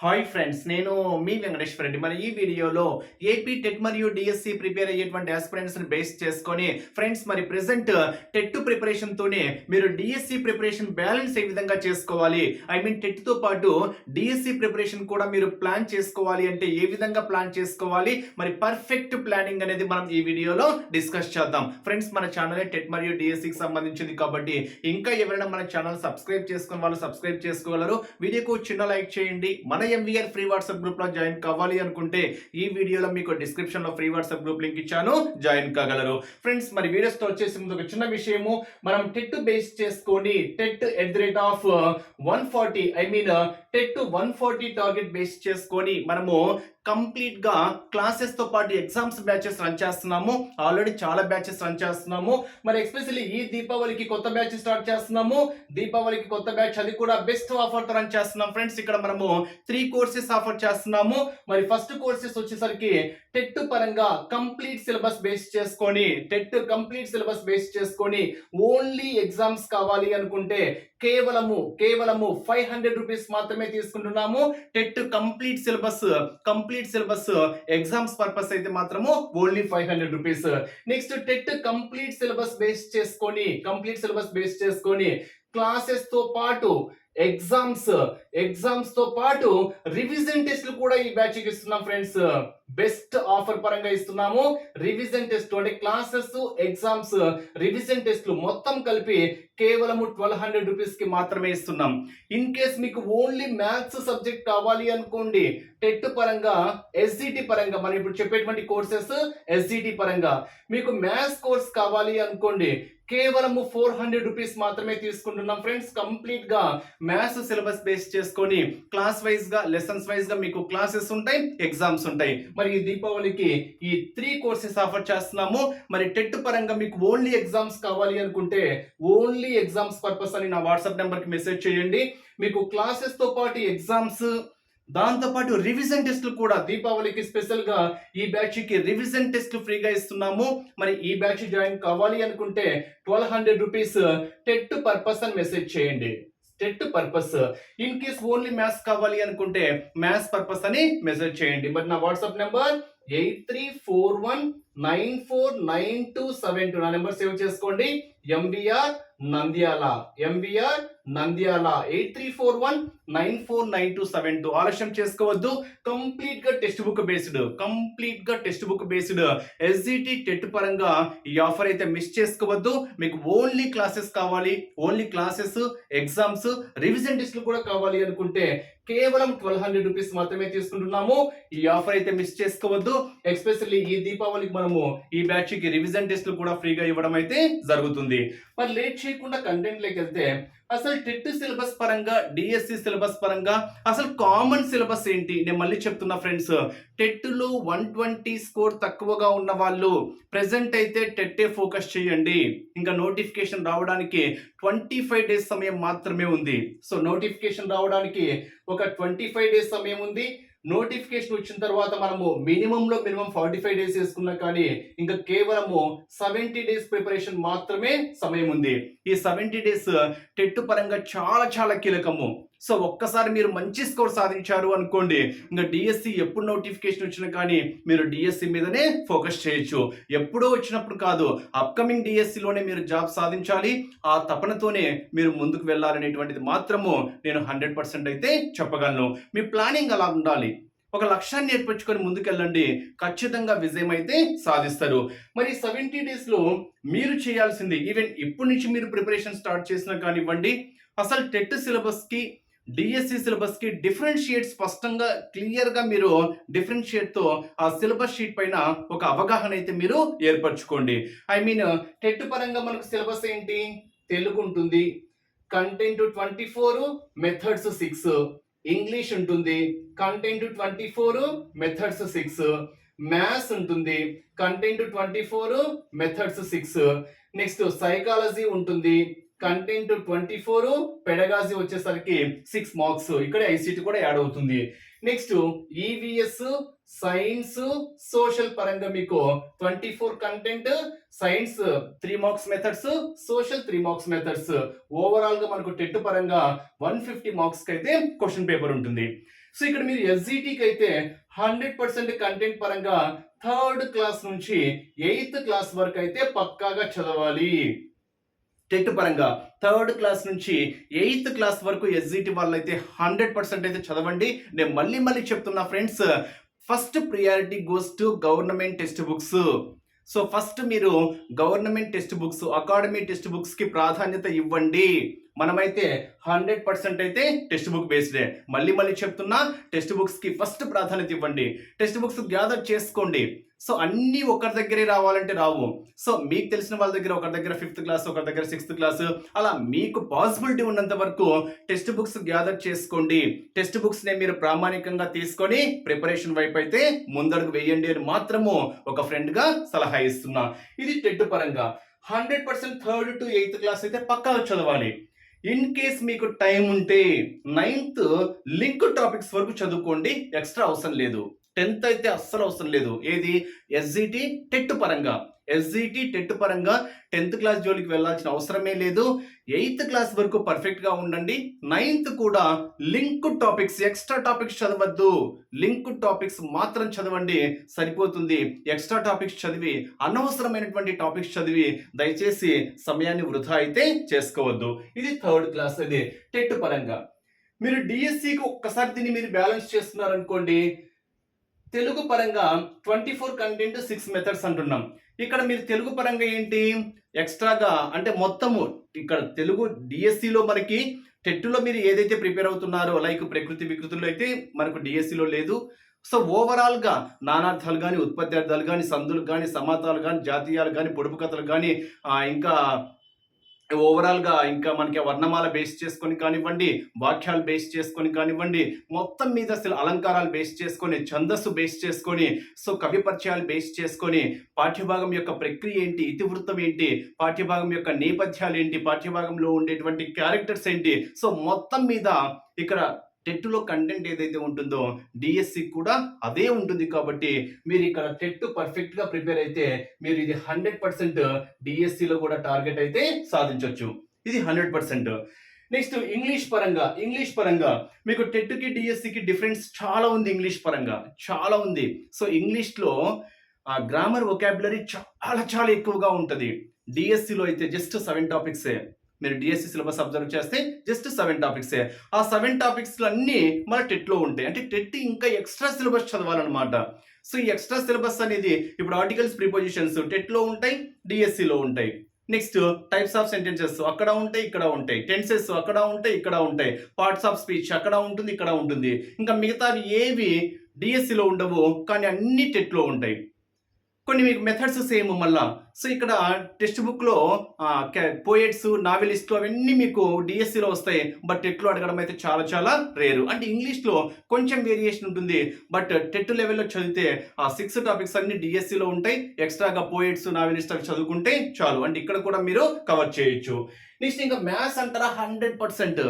Hi friends నేను మీ వెంకటేశ్వర రెడ్డి. మరి ఈ వీడియోలో ఏపీ టెట్ మరియు డిఎస్సి ప్రిపేర్ అయ్యేటువంటి ఆస్పిరెంట్స్ని బేస్ చేసుకొని ఫ్రెండ్స్ మరి ప్రెసెంట్ టెట్ ప్రిపరేషన్ తోనే మీరు డిఎస్సి ప్రిపరేషన్ బ్యాలెన్స్ ఏ విధంగా చేసుకోవాలి? ఐ మీన్ టెట్తో పాటు డిఎస్సి ప్రిపరేషన్ కూడా మీరు ప్లాన్ చేసుకోవాలి అంటే ఏ విధంగా ప్లాన్ చేసుకోవాలి? మరి పర్ఫెక్ట్ ప్లానింగ్ అనేది మనం ఈ వీడియోలో డిస్కస్ చేద్దాం. ఫ్రెండ్స్ మన ఛానల్ టెట్ మరియు డిఎస్సికి సంబంధించింది కాబట్టి ఇంకా ఎవరైనా మన ఛానల్ సబ్స్క్రైబ్ చేసుకుని వాళ్ళు సబ్స్క్రైబ్ చేసుకోగలరు. వీడియోకు చిన్న లైక్ చేయండి. మన ఎంవీఆర్ ఫ్రీ వాట్సాప్ గ్రూప్లో జాయిన్ కావాలి అనుకుంటే ఈ వీడియోలో మీకు డిస్క్రిప్షన్లో ఫ్రీ వాట్సాప్ గ్రూప్ లింక్ ఇచ్చాను. జాయిన్ కాగలరు. ఫ్రెండ్స్ మరి వీడియోస్తో వచ్చేసి ముందు ఒక చిన్న విషయము. మనం టెట్ బేస్ చేసుకొని TET at the rate of uh, one forty I mean uh, TET one forty target base చేసుకొని మనము కంప్లీట్గా క్లాసెస్తో పాటు ఎగ్జామ్స్ బ్యాచెస్ రన్ చేస్తున్నాము. ఆల్రెడీ చాలా బ్యాచెస్ రన్ చేస్తున్నాము. మరి ఎస్పెషల్లీ ఈ దీపావళికి కొత్త బ్యాచ్ స్టార్ట్ చేస్తున్నాము. దీపావళికి కొత్త బ్యాచ్ అది కూడా బెస్ట్ ఆఫర్తో రన్ చేస్తున్నాం. ఫ్రెండ్స్ ఇక్కడ మనము త్రీ కోర్సెస్ ఆఫర్ చేస్తున్నాము. మరి ఫస్ట్ కోర్సెస్ వచ్చేసరికి టెట్ పరంగా కంప్లీట్ సిలబస్ బేస్ చేసుకొని టెట్ కంప్లీట్ సిలబస్ బేస్ చేసుకొని ఓన్లీ ఎగ్జామ్స్ కావాలి అనుకుంటే కేవలము కేవలము ఫైవ్ హండ్రెడ్ రూపీస్ మాత్రమే తీసుకుంటున్నాము. TET complete syllabus complete syllabus exams purpose అయితే మాత్రము only five hundred rupees next TET complete syllabus base చేసుకొని కంప్లీట్ సిలబస్ బేస్ చేసుకొని క్లాసెస్తో పాటు ఎగ్జామ్స్ ఎగ్జామ్స్తో పాటు రివిజన్ టెస్ట్లు కూడా ఈ బ్యాచ్కి ఇస్తున్నాం ఫ్రెండ్స్ బెస్ట్ ఆఫర్ పరంగా ఇస్తున్నాము. రివిజన్ టెస్ట్ అంటే క్లాసెస్ ఎగ్జామ్స్ రివిజన్ టెస్ట్లు మొత్తం కలిపి కేవలము ట్వెల్వ్ హండ్రెడ్ రూపీస్కి మాత్రమే ఇస్తున్నాం. ఇన్ కేస్ మీకు ఓన్లీ మ్యాథ్స్ సబ్జెక్ట్ కావాలి అనుకోండి టెట్ పరంగా ఎస్జిటి పరంగా మనం ఇప్పుడు చెప్పేటువంటి కోర్సెస్ ఎస్జిటి పరంగా. మీకు మ్యాథ్స్ కోర్స్ కావాలి అనుకోండి కేవలము ఫోర్ హండ్రెడ్ రూపీస్ మాత్రమే తీసుకుంటున్నాం ఫ్రెండ్స్. కంప్లీట్గా మ్యాథ్స్ సిలబస్ బేస్ చేసుకొని క్లాస్ వైజ్గా లెసన్స్ వైజ్గా మీకు క్లాసెస్ ఉంటాయి ఎగ్జామ్స్ ఉంటాయి. మరి ఈ దీపావళికి ఈ త్రీ కోర్సెస్ ఆఫర్ చేస్తున్నాము. మరి టెట్ పరంగా మీకు ఓన్లీ ఎగ్జామ్స్ కావాలి అనుకుంటే ఓన్లీ ఎగ్జామ్స్ పర్పస్ అని నా వాట్సాప్ నెంబర్కి మెసేజ్ చేయండి. మీకు క్లాసెస్తో పాటు ఎగ్జామ్స్ దాంతోపాటు రివిజన్ టెస్ట్లు కూడా దీపావళికి స్పెషల్గా ఈ బ్యాచ్కి రివిజన్ టెస్ట్లు ఫ్రీగా ఇస్తున్నాము. మరి ఈ బ్యాచ్ జాయిన్ కావాలి అనుకుంటే twelve hundred rupees TET purpose అని మెసేజ్ చేయండి. TET purpose in case only maths కావాలి అనుకుంటే మ్యాథ్స్ పర్పస్ అని మెసేజ్ చేయండి. మరి నా WhatsApp number eight three four one nine four nine two seven two నా నెంబర్ సేవ్ చేసుకోండి. MBR Nandyal MVR Nandyal eight three four one nine four nine two seven two ఆలస్యం చేసుకోవద్దు. కంప్లీట్గా text book based కంప్లీట్గా text book based. SGT TET పరంగా ఈ offer అయితే miss చేసుకోవద్దు. మీకు ఓన్లీ క్లాసెస్ కావాలి ఓన్లీ క్లాసెస్ ఎగ్జామ్స్ రివిజన్ టెస్ట్లు కూడా కావాలి అనుకుంటే కేవలం ట్వెల్వ్ హండ్రెడ్ రూపీస్ మాత్రమే తీసుకుంటున్నాము. ఈ ఆఫర్ అయితే మిస్ చేసుకోవద్దు. ఎస్పెషల్లీ ఈ దీపావళికి మనము ఈ బ్యాచ్కి రివిజన్ టెస్ట్లు కూడా ఫ్రీగా ఇవ్వడం అయితే జరుగుతుంది. మరి లేట్ చేయకుండా కంటెంట్లోకి వెళ్తే అసలు టెట్ సిలబస్ పరంగా డిఎస్సి సిలబస్ పరంగా అసలు కామన్ సిలబస్ ఏంటి? నేను మళ్ళీ చెప్తున్నా ఫ్రెండ్స్ టెట్లో వన్ ట్వంటీ స్కోర్ తక్కువగా ఉన్న వాళ్ళు ప్రెసెంట్ అయితే టెట్టే ఫోకస్ చేయండి. ఇంకా నోటిఫికేషన్ రావడానికి ట్వంటీ ఫైవ్ డేస్ సమయం మాత్రమే ఉంది. సో నోటిఫికేషన్ రావడానికి ఒక ట్వంటీ ఫైవ్ డేస్ సమయం ఉంది. నోటిఫికేషన్ వచ్చిన తర్వాత మనము మినిమం లో మినిమం ఫార్టీ ఫైవ్ డేస్ వేసుకున్నా కానీ ఇంకా కేవలము సెవెంటీ డేస్ ప్రిపరేషన్ మాత్రమే సమయం ఉంది. ఈ సెవెంటీ డేస్ టెట్ పరంగా చాలా చాలా కీలకము. సో ఒక్కసారి మీరు మంచి స్కోర్ సాధించారు అనుకోండి ఇంకా డిఎస్సి ఎప్పుడు నోటిఫికేషన్ వచ్చినా కానీ మీరు డిఎస్సి మీదనే ఫోకస్ చేయొచ్చు. ఎప్పుడో వచ్చినప్పుడు కాదు అప్కమింగ్ డిఎస్సిలోనే మీరు జాబ్ సాధించాలి. ఆ తపనతోనే మీరు ముందుకు వెళ్ళాలనేటువంటిది మాత్రము నేను హండ్రెడ్ పర్సెంట్ అయితే చెప్పగలను. మీ ప్లానింగ్ అలా ఉండాలి. ఒక లక్ష్యాన్ని ఏర్పరచుకొని ముందుకెళ్ళండి. ఖచ్చితంగా విజయం అయితే సాధిస్తారు. మరి సెవెంటీ డేస్లో మీరు చేయాల్సింది ఈవెన్ ఇప్పటి నుంచి మీరు ప్రిపరేషన్ స్టార్ట్ చేసినా కానివ్వండి అసలు టెట్ సిలబస్కి డిఎస్సి సిలబస్కి డిఫరెన్షియేట్ స్పష్టంగా క్లియర్గా మీరు డిఫరెన్షియేట్తో ఆ సిలబస్ షీట్ పైన ఒక అవగాహన అయితే మీరు ఏర్పరచుకోండి. ఐ మీన్ టెట్ పరంగా మనకు సిలబస్ ఏంటి? తెలుగు ఉంటుంది. Content twenty four methods six. English ఉంటుంది. Content twenty four methods six. Maths ఉంటుంది. Content twenty four methods six. Next psychology ఉంటుంది. కంటెంట్ ట్వంటీ ఫోర్ పెడగాజీ వచ్చేసరికి సిక్స్ మార్క్స్. ఇక్కడ ఐసీటీ కూడా యాడ్ అవుతుంది. నెక్స్ట్ ఈవీఎస్ సైన్స్ సోషల్ పరంగా మీకు twenty four content science three marks methods social three marks methods ఓవరాల్గా మనకు టెట్ పరంగా వన్ ఫిఫ్టీ మార్క్స్కి అయితే క్వశ్చన్ పేపర్ ఉంటుంది. సో ఇక్కడ మీరు ఎస్జిటికి అయితే హండ్రెడ్ పర్సెంట్ కంటెంట్ పరంగా థర్డ్ క్లాస్ నుంచి ఎయిత్ క్లాస్ వరకు అయితే పక్కాగా చదవాలి. టెట్ పరంగా థర్డ్ క్లాస్ నుంచి ఎయిత్ క్లాస్ వరకు ఎస్జిటి వాళ్ళైతే హండ్రెడ్ పర్సెంట్ అయితే చదవండి. నేను మళ్ళీ మళ్ళీ చెప్తున్నా friends first priority goes to government text books. So first మీరు government text books academy text బుక్స్కి ప్రాధాన్యత ఇవ్వండి. మనమైతే హండ్రెడ్ పర్సెంట్ అయితే టెక్స్ట్ బుక్ బేస్డే. మళ్ళీ మళ్ళీ చెప్తున్నా టెక్స్ట్ బుక్స్కి ఫస్ట్ ప్రాధాన్యత ఇవ్వండి. టెక్స్ట్ బుక్స్ గ్యాదర్ చేసుకోండి. సో అన్నీ ఒకరి దగ్గరే రావాలంటే రావు. సో మీకు తెలిసిన వాళ్ళ దగ్గర ఒకరి దగ్గర ఫిఫ్త్ క్లాస్ ఒకరి దగ్గర సిక్స్త్ క్లాస్ అలా మీకు పాసిబిలిటీ ఉన్నంత వరకు టెక్స్ట్ బుక్స్ గ్యాదర్ చేసుకోండి. టెక్స్ట్ బుక్స్ నే మీరు ప్రామాణికంగా తీసుకొని ప్రిపరేషన్ వైపు అయితే ముందడుగు వేయండి అని మాత్రము ఒక ఫ్రెండ్గా సలహా ఇస్తున్నా. ఇది టెట్ పరంగా. Hundred percent third to eighth class అయితే పక్కా చదవాలి. ఇన్ కేస్ మీకు టైం ఉంటే నైన్త్ లింక్ టాపిక్స్ వరకు చదువుకోండి. ఎక్స్ట్రా అవసరం లేదు. టెన్త్ అయితే అస్సలు అవసరం లేదు. ఏది? ఎస్జిటి టెట్ పరంగా. ఎస్జిటి టెట్ పరంగా టెన్త్ క్లాస్ జోలికి వెళ్ళాల్సిన అవసరమే లేదు. ఎయిత్ క్లాస్ వరకు పర్ఫెక్ట్గా ఉండండి. నైన్త్ కూడా లింక్ టాపిక్స్ ఎక్స్ట్రా టాపిక్స్ చదవద్దు. లింక్ టాపిక్స్ మాత్రం చదవండి. సరిపోతుంది. ఎక్స్ట్రా టాపిక్స్ చదివి అనవసరమైనటువంటి టాపిక్స్ చదివి దయచేసి సమయాన్ని వృధా అయితే చేసుకోవద్దు. ఇది థర్డ్ క్లాస్ ఇది టెట్ పరంగా. మీరు డిఎస్సికి ఒక్కసారి దీన్ని మీరు బ్యాలెన్స్ చేస్తున్నారు అనుకోండి తెలుగు పరంగా twenty four content six methods అంటున్నాం. ఇక్కడ మీరు తెలుగు పరంగా ఏంటి? ఎక్స్ట్రాగా అంటే మొత్తము ఇక్కడ తెలుగు డిఎస్సిలో మనకి టెట్టులో మీరు ఏదైతే ప్రిపేర్ అవుతున్నారో లైక్ ప్రకృతి వికృతుల్లో అయితే మనకు డిఎస్సిలో లేదు. సో ఓవరాల్గా నానార్థాలు కానీ ఉత్పత్తి కానీ సందులు కానీ సమాతాలు కానీ జాతీయాలు కానీ పొడుపు కథలు కానీ ఇంకా ఓవరాల్గా ఇంకా మనకి వర్ణమాల బేస్ చేసుకొని కానివ్వండి వాక్యాలు బేస్ చేసుకొని కానివ్వండి మొత్తం మీద అసలు అలంకారాలు బేస్ చేసుకొని ఛందస్సు బేస్ చేసుకొని సో కవి పరిచయాలు బేస్ చేసుకొని పాఠ్యభాగం యొక్క ప్రక్రియ ఏంటి ఇతివృత్తం ఏంటి పాఠ్యభాగం యొక్క నేపథ్యాలు ఏంటి పాఠ్యభాగంలో ఉండేటువంటి క్యారెక్టర్స్ ఏంటి సో మొత్తం మీద ఇక్కడ టెట్లో కంటెంట్ ఏదైతే ఉంటుందో డిఎస్సి కూడా అదే ఉంటుంది కాబట్టి మీరు ఇక్కడ టెట్ పర్ఫెక్ట్గా ప్రిపేర్ అయితే మీరు ఇది హండ్రెడ్ పర్సెంట్ డిఎస్సిలో కూడా టార్గెట్ అయితే సాధించవచ్చు ఇది హండ్రెడ్ పర్సెంట్ నెక్స్ట్ ఇంగ్లీష్ పరంగా ఇంగ్లీష్ పరంగా. మీకు టెట్కి డిఎస్సికి డిఫరెన్స్ చాలా ఉంది ఇంగ్లీష్ పరంగా. చాలా ఉంది. సో ఇంగ్లీష్లో ఆ గ్రామర్ ఒకాబులరీ చాలా చాలా ఎక్కువగా ఉంటుంది. డిఎస్సిలో అయితే జస్ట్ సెవెన్ టాపిక్సే మీరు డిఎస్సి సిలబస్ అబ్జర్వ్ చేస్తే జస్ట్ సెవెన్ టాపిక్సే ఆ సెవెన్ టాపిక్స్లో అన్నీ మన టెట్లో ఉంటాయి. అంటే టెట్ ఇంకా ఎక్స్ట్రా సిలబస్ చదవాలన్నమాట. సో ఈ ఎక్స్ట్రా సిలబస్ అనేది ఇప్పుడు ఆర్టికల్స్ ప్రిపోజిషన్స్ టెట్లో ఉంటాయి డిఎస్సిలో ఉంటాయి. నెక్స్ట్ టైప్స్ ఆఫ్ సెంటెన్సెస్ అక్కడ ఉంటాయి ఇక్కడ ఉంటాయి. టెన్సెస్ అక్కడ ఉంటాయి ఇక్కడ ఉంటాయి. పార్ట్స్ ఆఫ్ స్పీచ్ అక్కడ ఉంటుంది ఇక్కడ ఉంటుంది. ఇంకా మిగతావి ఏవి డిఎస్సిలో ఉండవు కానీ అన్ని టెట్లో ఉంటాయి. కొన్ని మీకు మెథడ్స్ సేమ్ మళ్ళా. సో ఇక్కడ టెక్స్ట్ బుక్లో పోయెట్స్ నావెలిస్ట్ అవన్నీ మీకు డిఎస్సిలో వస్తాయి. బట్ టెట్లో అడగడం అయితే చాలా చాలా రేరు అంటే ఇంగ్లీష్లో కొంచెం వేరియేషన్ ఉంటుంది. బట్ టెట్ లెవెల్లో చదివితే ఆ సిక్స్ టాపిక్స్ అన్ని డిఎస్సిలో ఉంటాయి. ఎక్స్ట్రాగా పోయెట్స్ నావెలిస్ట్ అవి చదువుకుంటే చాలు. అంటే ఇక్కడ కూడా మీరు కవర్ చేయొచ్చు. నెక్స్ట్ ఇంకా మ్యాథ్స్ అంటారా? Hundred percent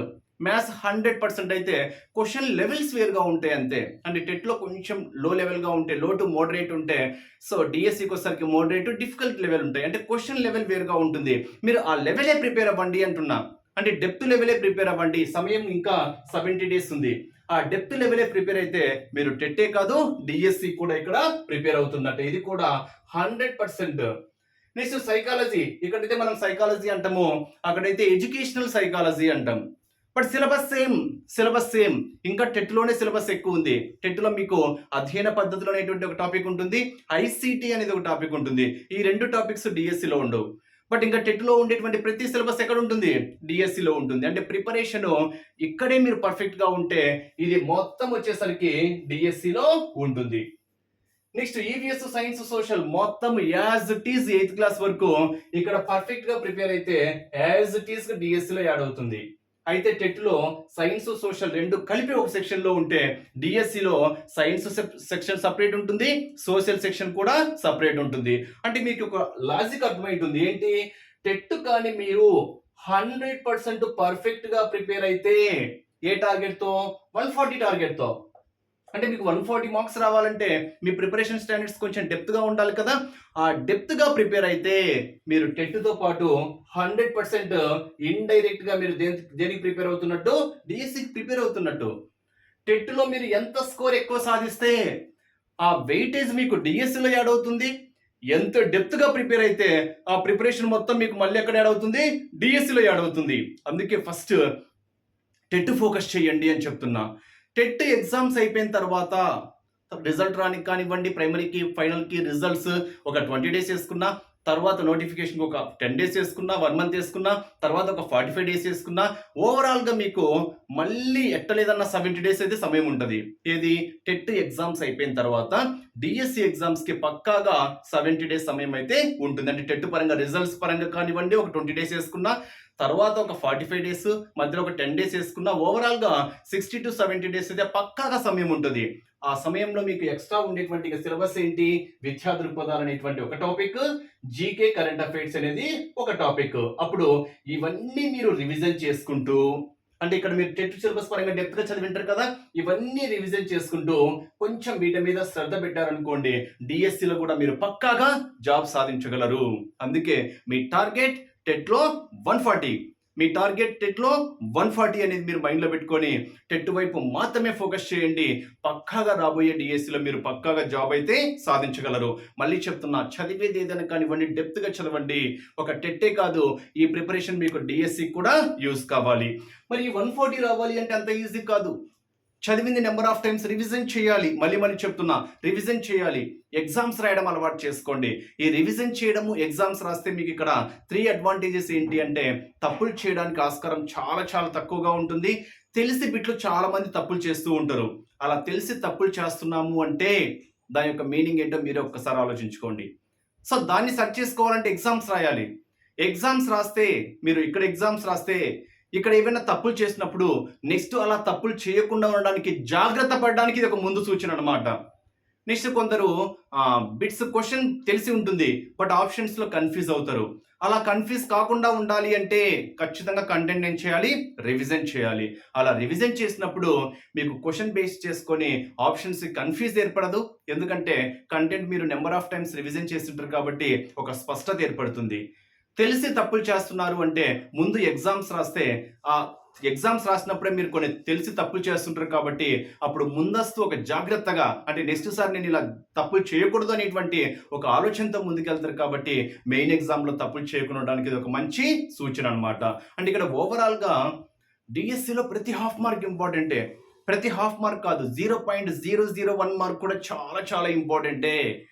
maths hundred percent అయితే క్వశ్చన్ లెవెల్స్ వేరుగా ఉంటాయి అంతే. అంటే టెట్లో కొంచెం లో లెవెల్గా ఉంటే లో టు మోడరేట్ ఉంటే సో డిఎస్సికి వచ్చేసరికి మోడరేట్ డిఫికల్ట్ లెవెల్ ఉంటాయి. అంటే క్వశ్చన్ లెవెల్ వేరుగా ఉంటుంది. మీరు ఆ లెవెలే ప్రిపేర్ అవ్వండి అంటున్నా. అంటే డెప్త్ లెవెలే ప్రిపేర్ అవ్వండి. సమయం ఇంకా సెవెంటీ డేస్ ఉంది. ఆ డెప్త్ లెవెలే ప్రిపేర్ అయితే మీరు టెట్టే కాదు డిఎస్సి కూడా ఇక్కడ ప్రిపేర్ అవుతుందట ఇది కూడా హండ్రెడ్ పర్సెంట్. నెక్స్ట్ సైకాలజీ ఇక్కడైతే మనం సైకాలజీ అంటాము. అక్కడైతే ఎడ్యుకేషనల్ సైకాలజీ అంటాం. But syllabus same syllabus same ఇంకా టెట్లోనే సిలబస్ ఎక్కువ ఉంది. టెట్లో మీకు అధ్యయన పద్ధతిలో అనేటువంటి ఒక టాపిక్ ఉంటుంది. ఐసీటీ అనేది ఒక టాపిక్ ఉంటుంది. ఈ రెండు టాపిక్స్ డిఎస్సిలో ఉండవు. బట్ ఇంకా టెట్లో ఉండేటువంటి ప్రతి సిలబస్ ఎక్కడ ఉంటుంది? డిఎస్సిలో ఉంటుంది. అంటే ప్రిపరేషన్ ఇక్కడే మీరు పర్ఫెక్ట్గా ఉంటే ఇది మొత్తం వచ్చేసరికి డిఎస్సిలో ఉంటుంది. నెక్స్ట్ ఈవీఎస్ సైన్స్ సోషల్ మొత్తం as it is eighth class వరకు ఇక్కడ పర్ఫెక్ట్గా ప్రిపేర్ అయితే యాజ్ ఇట్ ఈస్ డిఎస్సి లో యాడ్ అవుతుంది. అయితే టెట్లో సైన్స్ సోషల్ రెండు కలిపి ఒక సెక్షన్లో ఉంటే డిఎస్సిలో సైన్స్ సెక్షన్ సపరేట్ ఉంటుంది సోషల్ సెక్షన్ కూడా సపరేట్ ఉంటుంది. అంటే మీకు ఒక లాజిక్ అర్థమైతుంది ఏంటి? టెట్ కానీ మీరు హండ్రెడ్ పర్సెంట్ పర్ఫెక్ట్గా ప్రిపేర్ అయితే ఏ టార్గెట్తో వన్ ఫార్టీ టార్గెట్తో అంటే మీకు వన్ ఫార్టీ మార్క్స్ రావాలంటే మీ ప్రిపరేషన్ స్టాండర్డ్స్ కొంచెం డెప్త్గా ఉండాలి కదా. ఆ డెప్త్గా ప్రిపేర్ అయితే మీరు టెట్తో పాటు హండ్రెడ్ పర్సెంట్ ఇండైరెక్ట్గా మీరు దేని దేనికి ప్రిపేర్ అవుతున్నట్టు? డిఎస్సికి ప్రిపేర్ అవుతున్నట్టు. టెట్లో మీరు ఎంత స్కోర్ ఎక్కువ సాధిస్తే ఆ వెయిటేజ్ మీకు డిఎస్సిలో యాడ్ అవుతుంది. ఎంత డెప్త్గా ప్రిపేర్ అయితే ఆ ప్రిపరేషన్ మొత్తం మీకు మళ్ళీ ఎక్కడ యాడ్ అవుతుంది? డిఎస్సిలో యాడ్ అవుతుంది. అందుకే ఫస్ట్ టెట్ ఫోకస్ చేయండి అని చెప్తున్నా. టెట్ ఎగ్జామ్స్ అయిపోయిన తర్వాత రిజల్ట్ రానికి కానివ్వండి ప్రైమరీకి ఫైనల్కి రిజల్ట్స్ ఒక ట్వంటీ డేస్ వేసుకున్నా తర్వాత నోటిఫికేషన్ ఒక టెన్ డేస్ వేసుకున్నా వన్ మంత్ వేసుకున్నా తర్వాత ఒక ఫార్టీ ఫైవ్ డేస్ వేసుకున్నా ఓవరాల్గా మీకు మళ్ళీ ఎట్టలేదన్న సెవెంటీ డేస్ అయితే సమయం ఉంటుంది. ఏది? టెట్ ఎగ్జామ్స్ అయిపోయిన తర్వాత డిఎస్సి ఎగ్జామ్స్కి పక్కాగా సెవెంటీ డేస్ సమయం అయితే ఉంటుంది. అంటే టెట్ పరంగా రిజల్ట్స్ పరంగా కానివ్వండి ఒక ట్వంటీ డేస్ వేసుకున్నా తర్వాత ఒక ఫార్టీ ఫైవ్ డేస్ మధ్యలో ఒక టెన్ డేస్ వేసుకున్నా ఓవరాల్గా సిక్స్టీ టు సెవెంటీ డేస్ అయితే పక్కాగా సమయం ఉంటుంది. ఆ సమయంలో మీకు ఎక్స్ట్రా ఉండేటువంటి సిలబస్ ఏంటి? విద్యా దృక్పథాలు అనేటువంటి ఒక టాపిక్ జీకే కరెంట్ అఫైర్స్ అనేది ఒక టాపిక్ అప్పుడు ఇవన్నీ మీరు రివిజన్ చేసుకుంటూ అంటే ఇక్కడ మీరు టెట్ సిలబస్ పరంగా డెప్త్గా చదివింటారు కదా ఇవన్నీ రివిజన్ చేసుకుంటూ కొంచెం వీటి మీద శ్రద్ధ పెట్టారనుకోండి డిఎస్సిలో కూడా మీరు పక్కాగా జాబ్ సాధించగలరు. అందుకే మీ టార్గెట్ టెట్లో వన్ ఫార్టీ మీ టార్గెట్ టెట్లో వన్ ఫార్టీ అనేది మీరు మైండ్లో పెట్టుకొని టెట్ వైపు మాత్రమే ఫోకస్ చేయండి. పక్కాగా రాబోయే డిఎస్సిలో మీరు పక్కాగా జాబ్ అయితే సాధించగలరు. మళ్ళీ చెప్తున్నా చదివేది ఏదైనా కానివ్వండి డెప్త్గా చదవండి. ఒక టెట్టే కాదు ఈ ప్రిపరేషన్ మీకు డిఎస్సి కూడా యూజ్ కావాలి. మరి వన్ ఫార్టీ రావాలి అంటే అంత ఈజీ కాదు. చదివింది నెంబర్ ఆఫ్ టైమ్స్ రివిజన్ చేయాలి. మళ్ళీ మళ్ళీ చెప్తున్నా రివిజన్ చేయాలి. ఎగ్జామ్స్ రాయడం అలవాటు చేసుకోండి. ఈ రివిజన్ చేయడము ఎగ్జామ్స్ రాస్తే మీకు ఇక్కడ త్రీ అడ్వాంటేజెస్ ఏంటి అంటే తప్పులు చేయడానికి ఆస్కారం చాలా చాలా తక్కువగా ఉంటుంది. తెలిసి బిట్లు చాలా మంది తప్పులు చేస్తూ ఉంటారు. అలా తెలిసి తప్పులు చేస్తున్నాము అంటే దాని యొక్క మీనింగ్ ఏంటో మీరే ఒక్కసారి ఆలోచించుకోండి. సో దాన్ని సెర్చ్ చేసుకోవాలంటే ఎగ్జామ్స్ రాయాలి. ఎగ్జామ్స్ రాస్తే మీరు ఇక్కడ ఎగ్జామ్స్ రాస్తే ఇక్కడ ఏమైనా తప్పులు చేసినప్పుడు నెక్స్ట్ అలా తప్పులు చేయకుండా ఉండడానికి జాగ్రత్త పడడానికి ఇది ఒక ముందు సూచన అనమాట నెక్స్ట్ కొందరు బిట్స్ క్వశ్చన్ తెలిసి ఉంటుంది బట్ ఆప్షన్స్లో కన్ఫ్యూజ్ అవుతారు. అలా కన్ఫ్యూజ్ కాకుండా ఉండాలి అంటే ఖచ్చితంగా కంటెంట్ ఏం చేయాలి? రివిజన్ చేయాలి. అలా రివిజన్ చేసినప్పుడు మీకు క్వశ్చన్ బేస్ చేసుకొని ఆప్షన్స్ కన్ఫ్యూజ్ ఏర్పడదు. ఎందుకంటే కంటెంట్ మీరు నెంబర్ ఆఫ్ టైమ్స్ రివిజన్ చేస్తుంటారు కాబట్టి ఒక స్పష్టత ఏర్పడుతుంది. తెలిసి తప్పులు చేస్తున్నారు అంటే ముందు ఎగ్జామ్స్ రాస్తే ఆ ఎగ్జామ్స్ రాసినప్పుడే మీరు కొన్ని తెలిసి తప్పులు చేస్తుంటారు కాబట్టి అప్పుడు ముందస్తు ఒక జాగ్రత్తగా అంటే నెక్స్ట్ సార్ నేను ఇలా తప్పులు చేయకూడదు అనేటువంటి ఒక ఆలోచనతో ముందుకెళ్తారు కాబట్టి మెయిన్ ఎగ్జామ్లో తప్పులు చేయకుండా ఉండడానికి ఇది ఒక మంచి సూచన అనమాట అంటే ఇక్కడ ఓవరాల్గా డిఎస్సిలో ప్రతి హాఫ్ మార్క్ ఇంపార్టెంటే. ప్రతి హాఫ్ మార్క్ కాదు zero point zero zero one mark కూడా చాలా చాలా ఇంపార్టెంటే.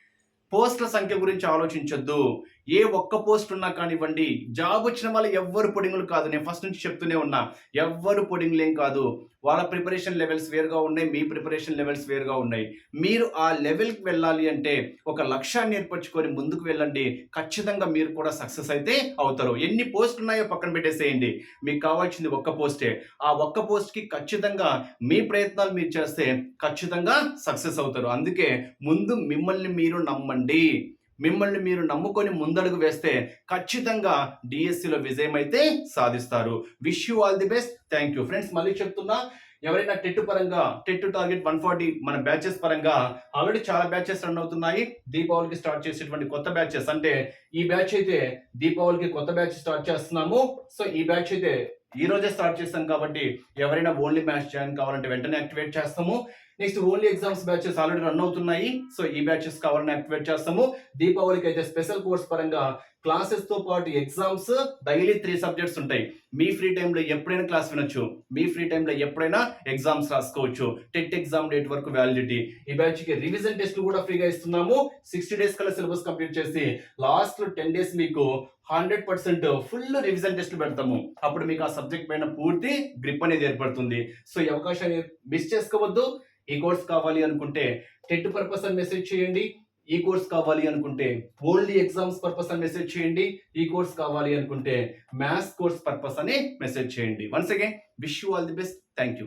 పోస్టుల సంఖ్య గురించి ఆలోచించొద్దు. ఏ ఒక్క పోస్ట్ ఉన్నా కానివ్వండి జాబ్ వచ్చిన వాళ్ళు ఎవ్వరు పొడింగులు కాదు. నేను ఫస్ట్ నుంచి చెప్తూనే ఉన్నా ఎవ్వరు పొడింగులేం కాదు. వాళ్ళ ప్రిపరేషన్ లెవెల్స్ వేరుగా ఉన్నాయి మీ ప్రిపరేషన్ లెవెల్స్ వేరుగా ఉన్నాయి. మీరు ఆ లెవెల్కి వెళ్ళాలి అంటే ఒక లక్ష్యాన్ని ఏర్పరచుకొని ముందుకు వెళ్ళండి. ఖచ్చితంగా మీరు కూడా సక్సెస్ అయితే అవుతారు. ఎన్ని పోస్టులు ఉన్నాయో పక్కన పెట్టేసేయండి. మీకు కావాల్సింది ఒక్క పోస్టే ఆ ఒక్క పోస్ట్కి ఖచ్చితంగా మీ ప్రయత్నాలు మీరు చేస్తే ఖచ్చితంగా సక్సెస్ అవుతారు. అందుకే ముందు మిమ్మల్ని మీరు నమ్మండి. మిమ్మల్ని మీరు నమ్ముకొని ముందడుగు వేస్తే ఖచ్చితంగా డిఎస్సిలో విజయం అయితే సాధిస్తారు. Wish you all the best thank you friends మళ్ళీ చెప్తున్నా ఎవరైనా టెట్ పరంగా టెట్ టార్గెట్ వన్ ఫార్టీ మన బ్యాచెస్ పరంగా ఆల్రెడీ చాలా బ్యాచెస్ రన్ అవుతున్నాయి. దీపావళికి స్టార్ట్ చేసేటువంటి కొత్త బ్యాచెస్ అంటే ఈ బ్యాచ్ అయితే దీపావళికి కొత్త బ్యాచ్ స్టార్ట్ చేస్తున్నాము. సో ఈ బ్యాచ్ అయితే ఈ రోజే స్టార్ట్ చేస్తాం కాబట్టి ఎవరైనా ఓన్లీ మ్యాచ్ జాయిన్ కావాలంటే వెంటనే యాక్టివేట్ చేస్తాము. Next only exams batches already run అవుతున్నాయి. సో ఈ బ్యాచెస్ కావాలని యాక్టివేట్ చేస్తాము. దీపావళికి అయితే స్పెషల్ కోర్స్ పరంగా క్లాసెస్తో పాటు ఎగ్జామ్స్ డైలీ త్రీ సబ్జెక్ట్స్ ఉంటాయి. మీ ఫ్రీ టైంలో ఎప్పుడైనా క్లాస్ వినొచ్చు. మీ ఫ్రీ టైంలో ఎప్పుడైనా ఎగ్జామ్స్ రాసుకోవచ్చు. టెట్ ఎగ్జామ్ డేట్ వరకు వ్యాలిడిటీ ఈ బ్యాచ్కి రివిజన్ టెస్ట్ కూడా ఫ్రీగా ఇస్తున్నాము. సిక్స్టీ డేస్ కల్లా సిలబస్ కంప్లీట్ చేసి లాస్ట్ టెన్ డేస్ మీకు hundred percent full revision test పెడతాము. అప్పుడు మీకు ఆ సబ్జెక్ట్ పైన పూర్తి గ్రిప్ అనేది ఏర్పడుతుంది. సో ఈ అవకాశాన్ని మిస్ చేసుకోవద్దు. ఈ కోర్స్ కావాలి అనుకుంటే టెట్ పర్పస్ అని మెసేజ్ చేయండి. ఈ కోర్స్ కావాలి అనుకుంటే ఓన్లీ ఎగ్జామ్స్ పర్పస్ అని మెసేజ్ చేయండి. ఈ కోర్స్ కావాలి అనుకుంటే మ్యాథ్స్ కోర్స్ పర్పస్ అని మెసేజ్ చేయండి. Once again wish you all the best thank you